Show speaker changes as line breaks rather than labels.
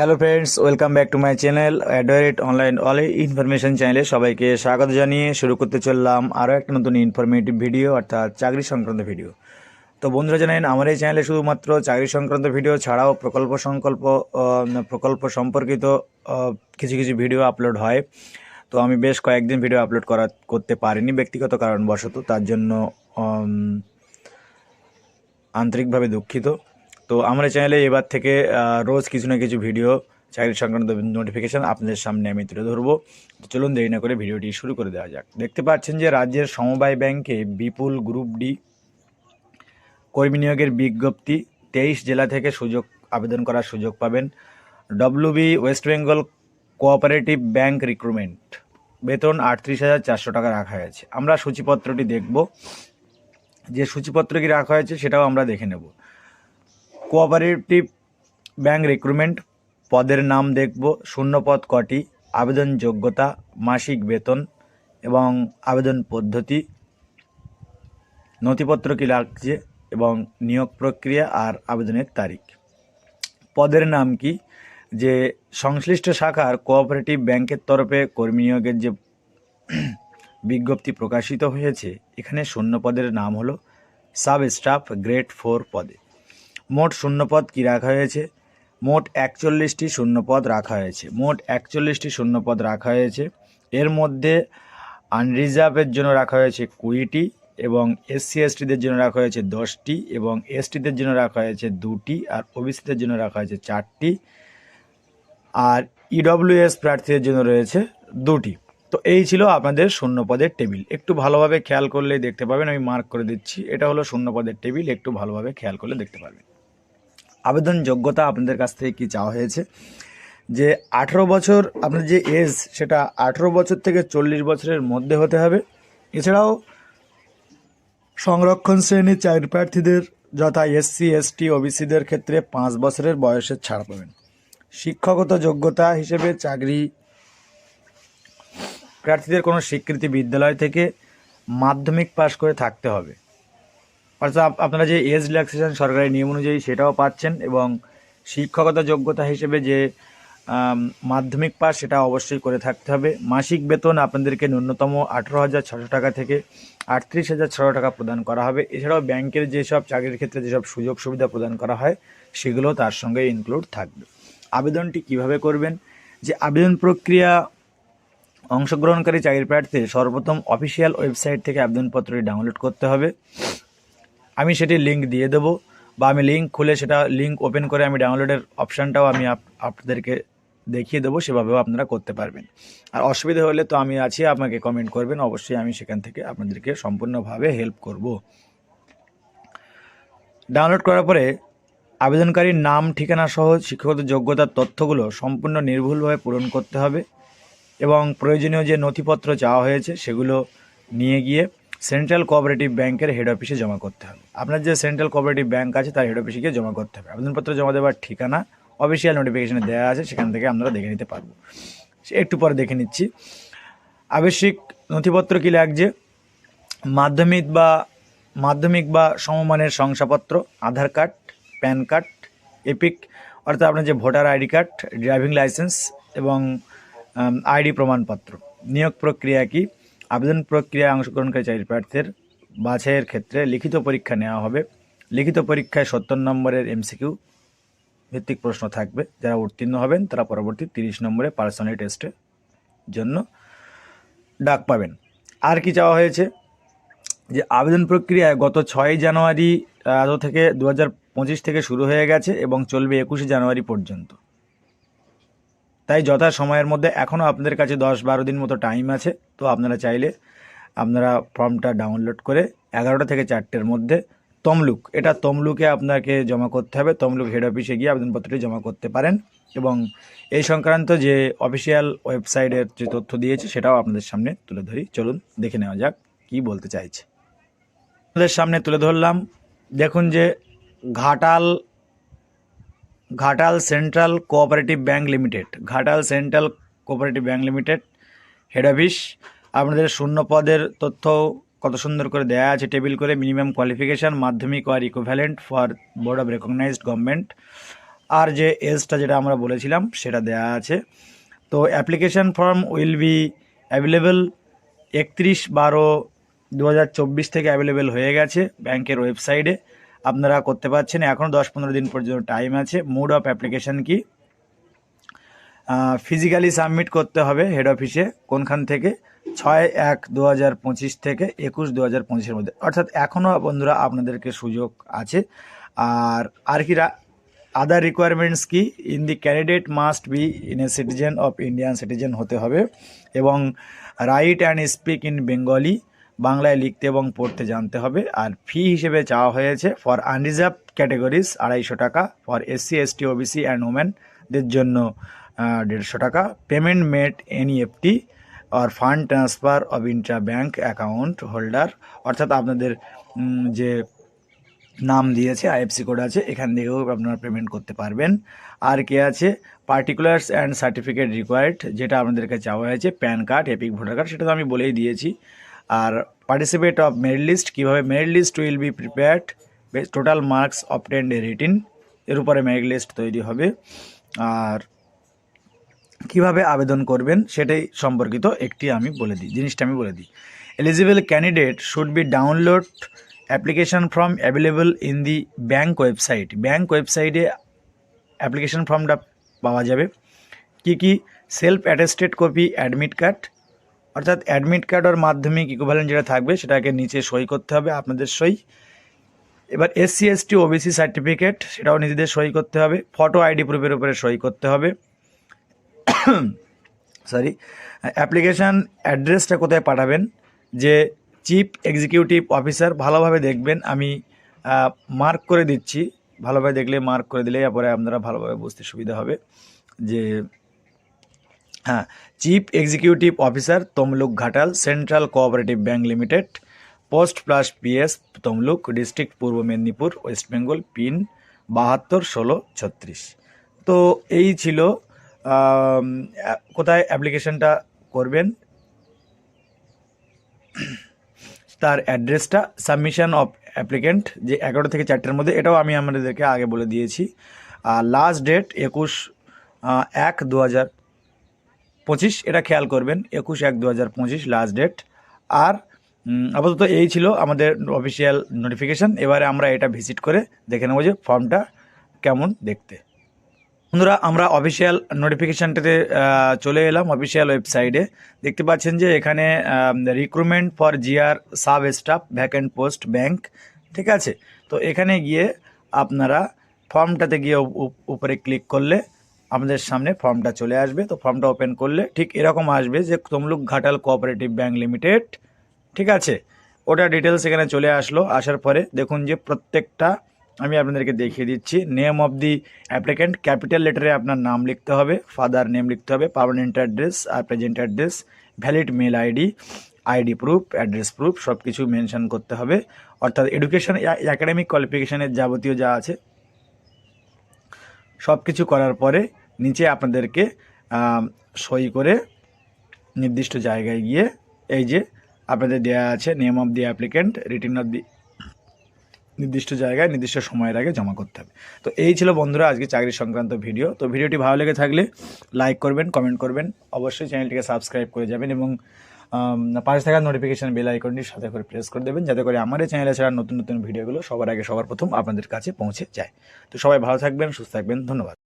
Hello friends welcome back to my channel অ্যাডোয়ারেট online all information চ্যানেলে সবাইকে স্বাগত জানিয়ে শুরু করতে চললাম আরও একটা নতুন ইনফরমেটিভ ভিডিও অর্থাৎ চাকরি সংক্রান্ত ভিডিও তো বন্ধুরা জানেন, আমার এই চ্যানেলে শুধুমাত্র চাকরি সংক্রান্ত ভিডিও ছাড়াও প্রকল্প সংকল্প প্রকল্প সম্পর্কিত কিছু কিছু ভিডিও আপলোড হয়। তো আমি বেশ কয়েকদিন ভিডিও আপলোড করা, করতে পারিনি ব্যক্তিগত কারণবশত, তার জন্য আন্তরিকভাবে দুঃখিত। তো আমার চ্যানেলে এবার থেকে রোজ কিছু না কিছু ভিডিও চাকরি সংক্রান্ত নোটিফিকেশান আপনাদের সামনে আমি তুলে ধরবো। চলুন দেরি না করে ভিডিওটি শুরু করে দেওয়া যাক। দেখতে পাচ্ছেন যে রাজ্যের সমবায় ব্যাংকে বিপুল গ্রুপ ডি কর্মী নিয়োগের বিজ্ঞপ্তি, তেইশ জেলা থেকে সুযোগ, আবেদন করার সুযোগ পাবেন। WB West Bengal cooperative bank recruitment বেতন আটত্রিশ হাজার চারশো টাকা রাখা হয়েছে। আমরা সূচিপত্রটি দেখব। যে সূচিপত্র কি রাখা হয়েছে সেটাও আমরা দেখে নেব। কোঅপারেটিভ ব্যাংক রিক্রুটমেন্ট পদের নাম দেখব। শূন্য পদ কটি। আবেদন যোগ্যতা, মাসিক বেতন এবং আবেদন পদ্ধতি, নথিপত্র কি লাগছে এবং নিয়োগ প্রক্রিয়া আর আবেদনের তারিখ। পদের নাম কি? যে সংশ্লিষ্ট শাখার কোঅপারেটিভ ব্যাংকের তরফে কর্মী নিয়োগের যে বিজ্ঞপ্তি প্রকাশিত হয়েছে, এখানে শূন্য পদের নাম হলো সাব স্টাফ গ্রেড ফোর পদে। মোট শূন্যপদ কি রাখা হয়েছে? মোট একচল্লিশটি শূন্যপদ রাখা হয়েছে। মোট একচল্লিশটি শূন্যপদ রাখা হয়েছে। এর মধ্যে আনরিজার্ভের জন্য রাখা হয়েছে কুড়িটি এবং এসসি এসটিদের জন্য রাখা হয়েছে দশটি এবং এসটিদের জন্য রাখা হয়েছে দুটি আর ওবিসিদের জন্য রাখা হয়েছে চারটি আর ইডব্লিউএস প্রার্থীদের জন্য রয়েছে দুটি। তো এই ছিল আপনাদের শূন্যপদের টেবিল। একটু ভালোভাবে খেয়াল করলে দেখতে পাবেন, আমি মার্ক করে দিচ্ছি। এটা হলো শূন্যপদের টেবিল, একটু ভালোভাবে খেয়াল করলে দেখতে পাবেন আবেদন যোগ্যতা আপনাদের কাছ থেকে কি চাওয়া হয়েছে? যে আঠেরো বছর, আপনার যে এজ সেটা আঠেরো বছর থেকে চল্লিশ বছরের মধ্যে হতে হবে। এছাড়াও সংরক্ষণ শ্রেণির চাকরি প্রার্থীদের যথা এসসি এসটি ওবিসিদের ক্ষেত্রে পাঁচ বছরের বয়সের ছাড় পাবেন। শিক্ষাগত যোগ্যতা হিসেবে চাকরি প্রার্থীদের কোনো স্বীকৃতি বিদ্যালয় থেকে মাধ্যমিক পাশ করে থাকতে হবে। অর্থাৎ আপনারা যে এজ রিল্যাক্সেশন সরকারি নিয়ম অনুযায়ী সেটাও পাচ্ছেন এবং শিক্ষকতা যোগ্যতা হিসেবে যে মাধ্যমিক পাস সেটা অবশ্যই করে থাকতে হবে। মাসিক বেতন আপনাদেরকে ন্যূনতম আঠেরো হাজার ছশো টাকা থেকে আটত্রিশ হাজার ছশো টাকা প্রদান করা হবে। এছাড়াও ব্যাংকের যেসব চাকরির ক্ষেত্রে যেসব সুযোগ সুবিধা প্রদান করা হয়, সেগুলো তার সঙ্গে ইনক্লুড থাকবে। আবেদনটি কীভাবে করবেন? যে আবেদন প্রক্রিয়া অংশগ্রহণকারী চাকরি প্রার্থী সর্বপ্রথম অফিসিয়াল ওয়েবসাইট থেকে আবেদনপত্রটি ডাউনলোড করতে হবে। আমি সেটি লিঙ্ক দিয়ে দেবো বা আমি লিঙ্ক খুলে সেটা লিঙ্ক ওপেন করে আমি ডাউনলোডের অপশানটাও আমি আপ- আপনাদেরকে দেখিয়ে দেবো, সেভাবেও আপনারা করতে পারবেন। আর অসুবিধা হলে তো আমি আছি, আপনাকে কমেন্ট করবেন, অবশ্যই আমি সেখান থেকে আপনাদেরকে সম্পূর্ণভাবে হেল্প করব। ডাউনলোড করার পরে আবেদনকারীর নাম, ঠিকানা সহ শিক্ষাগত যোগ্যতার তথ্যগুলো সম্পূর্ণ নির্ভুলভাবে পূরণ করতে হবে এবং প্রয়োজনীয় যে নথিপত্র চাওয়া হয়েছে সেগুলো নিয়ে গিয়ে সেন্ট্রাল কোঅপারেটিভ ব্যাংকের হেড অফিসে জমা করতে হবে। আপনার যে সেন্ট্রাল কোঅপারেটিভ ব্যাংক আছে, তার হেড অফিসে গিয়ে জমা করতে হবে। আবেদনপত্র জমা দেওয়ার ঠিকানা অফিসিয়াল নোটিফিকেশনে দেওয়া আছে, সেখান থেকে আমরা দেখে নিতে পারব। একটু পরে দেখে নিচ্ছি। আবশ্যিক নথিপত্র কী লাগছে? মাধ্যমিক বা মাধ্যমিক বা সমমানের শংসাপত্র, Aadhaar card, PAN card, EPIC, অর্থাৎ আপনার যে voter ID card, driving licence এবং আইডি প্রমাণপত্র। নিয়োগ প্রক্রিয়া কি? আবেদন প্রক্রিয়ায় অংশগ্রহণকারী চাকরি প্রার্থীর বাছাইয়ের ক্ষেত্রে লিখিত পরীক্ষা নেওয়া হবে। লিখিত পরীক্ষায় সত্তর নম্বরের এমসিকিউ ভিত্তিক প্রশ্ন থাকবে। যারা উত্তীর্ণ হবেন, তারা পরবর্তী তিরিশ নম্বরে পার্সোনাল টেস্টের জন্য ডাক পাবেন। আর কি চাওয়া হয়েছে? যে আবেদন প্রক্রিয়ায় গত ছয়ই জানুয়ারি থেকে দু হাজার পঁচিশ থেকে শুরু হয়ে গেছে এবং চলবে একুশে জানুয়ারি পর্যন্ত। তাই যথা সময়ের মধ্যে এখনও আপনাদের কাছে দশ বারো দিন মতো টাইম আছে, তো আপনারা চাইলে আপনারা ফর্মটা ডাউনলোড করে এগারোটা থেকে চারটের মধ্যে তমলুক, এটা তমলুকে আপনাকে জমা করতে হবে, তমলুক হেড অফিসে গিয়ে আবেদনপত্রটি জমা করতে পারেন এবং এই সংক্রান্ত যে অফিসিয়াল ওয়েবসাইটের যে তথ্য দিয়েছে সেটাও আপনাদের সামনে তুলে ধরি। চলুন দেখে নেওয়া যাক কি বলতে চাইছে। আপনাদের সামনে তুলে ধরলাম, দেখুন যে Ghatal Ghatal central cooperative bank limited, Ghatal central cooperative bank limited head office আপনাদের শূন্য পদের তথ্য কত সুন্দর করে দেয়া আছে টেবিল করে মিনিমাম কোয়ালিফিকেশান মাধ্যমিক আর equivalent for board of recognised government আর যে এজটা যেটা আমরা বলেছিলাম, সেটা দেয়া আছে। তো application form will be available একত্রিশ বারো দু থেকে অ্যাভেলেবেল হয়ে গেছে ব্যাংকের ওয়েবসাইটে আপনারা করতে পারছেন। এখনও দশ পনেরো দিন পর্যন্ত টাইম আছে। মুড অফ অ্যাপ্লিকেশন কি? ফিজিক্যালি সাবমিট করতে হবে হেড অফিসে কোনখান থেকে? ছয় এক দু হাজার পঁচিশ থেকে একুশ দু হাজার পঁচিশের মধ্যে। অর্থাৎ এখনও বন্ধুরা আপনাদেরকে সুযোগ আছে। আর আর কি আদার রিকোয়ারমেন্টস কি? In the candidate must be in a citizen of Indian citizen হতে হবে এবং write and speak in Bengali বাংলায় লিখতে এবং পড়তে জানতে হবে। আর ফি হিসেবে চাওয়া হয়েছে ফর আনরিজার্ভ ক্যাটাগরিজ আড়াইশো টাকা for SC ST OBC and ওমেনদের জন্য দেড়শো টাকা payment made NEFT R fund transfer of intra bank account holder অর্থাৎ আপনাদের যে নাম দিয়েছে আইএফসি কোড আছে, এখান থেকেও আপনারা পেমেন্ট করতে পারবেন। আর কে আছে? পার্টিকুলার্স অ্যান্ড সার্টিফিকেট রিকোয়ার্ড যেটা আপনাদেরকে চাওয়া হয়েছে PAN card EPIC voter card সেটা তো আমি বলেই দিয়েছি। আর পার্টিসিপেট অফ মেরিট লিস্ট কীভাবে merit list will be prepared total marks obtained written এর উপরে মেরিট লিস্ট তৈরি হবে। আর কীভাবে আবেদন করবেন, সেটাই সম্পর্কিত একটি আমি বলে দিই, জিনিসটা আমি বলে দিই। Eligible candidate should be download application form available in the bank website bank ওয়েবসাইটে অ্যাপ্লিকেশন ফর্মটা পাওয়া যাবে। কি কি self attested copy admit card অর্থাৎ অ্যাডমিট কার্ড আর মাধ্যমিক ইকুইভ্যালেন্ট যেটা থাকবে, সেটাকে নিচে সই করতে হবে, আপনাদের সই। এবার এসসি এসটি ওবিসি সার্টিফিকেট সেটাও নিজেদের সই করতে হবে ফটো আইডি প্রুফের উপরে সই করতে হবে। সরি অ্যাপ্লিকেশান অ্যাড্রেসটা কোথায় পাঠাবেন? যে চিফ এক্সিকিউটিভ অফিসার ভালোভাবে দেখবেন, আমি মার্ক করে দিচ্ছি। ভালোভাবে দেখলে মার্ক করে দিলে পরে আপনারা ভালোভাবে বুঝতে সুবিধা হবে যে হ্যাঁ chief executive officer Tamluk Ghatal central cooperative bank limited post plus PS Tamluk district Purba Medinipur west Bengal pin বাহাত্তর, ষোলো, ছত্রিশ। তো এই ছিল কোথায় অ্যাপ্লিকেশনটা করবেন? তার অ্যাড্রেসটা, সাবমিশন অফ অ্যাপ্লিকেন্ট, যে এগারো থেকে চারটের মধ্যে, এটাও আমি আমাদেরকে আগে বলে দিয়েছি। লাস্ট ডেট, একুশ এক দু হাজার পঁচিশ, এটা খেয়াল করবেন, একুশ এক দু হাজার পঁচিশ লাস্ট ডেট আর আপাতত এই ছিল আমাদের অফিসিয়াল নোটিফিকেশান এবারে আমরা এটা ভিজিট করে দেখে নেব যে ফর্মটা কেমন দেখতে। বন্ধুরা, আমরা অফিসিয়াল নোটিফিকেশানটাতে চলে এলাম অফিসিয়াল ওয়েবসাইটে দেখতে পাচ্ছেন যে এখানে recruitment for GR sub staff vacant post bank ঠিক আছে? তো এখানে গিয়ে আপনারা ফর্মটাতে গিয়ে উপ- উপ- উপরে ক্লিক করলে আপনাদের সামনে ফর্মটা চলে আসবে। তো ফর্মটা ওপেন করলে ঠিক এরকম আসবে যে Tamluk Ghatal cooperative bank limited, ঠিক আছে? ওটা ডিটেলস এখানে চলে আসলো। আসার পরে দেখুন যে প্রত্যেকটা আমি আপনাদেরকে দেখিয়ে দিচ্ছি। Name of the applicant capital লেটারে আপনার নাম লিখতে হবে ফাদার নেম লিখতে হবে পার্মানেন্ট অ্যাড্রেস আর present address valid mail ID ID proof address proof সব কিছু মেনশন করতে হবে। অর্থাৎ এডুকেশন একাডেমিক কোয়ালিফিকেশানের যাবতীয় যা আছে সব কিছু করার পরে নিচে আপনাদেরকে সই করে নির্দিষ্ট জায়গায় গিয়ে এই যে আপনাদের দেওয়া আছে name of the applicant written of the নির্দিষ্ট জায়গায়, নির্দিষ্ট সময়ের আগে জমা করতে হবে। তো এই ছিল বন্ধুরা আজকে চাকরি সংক্রান্ত ভিডিও। তো ভিডিওটি ভালো লেগে থাকলে লাইক করবেন কমেন্ট করবেন। অবশ্যই চ্যানেলটিকে সাবস্ক্রাইব করে যাবেন এবং পাশে থাকা নোটিফিকেশান বেল আইকনটি সাথে করে প্রেস করে দেবেন, যাতে করে আমার এই চ্যানেলে ছাড়া নতুন নতুন ভিডিওগুলো সবার আগে সবার প্রথম আপনাদের কাছে পৌঁছে যায়। তো সবাই ভালো থাকবেন, সুস্থ থাকবেন, ধন্যবাদ।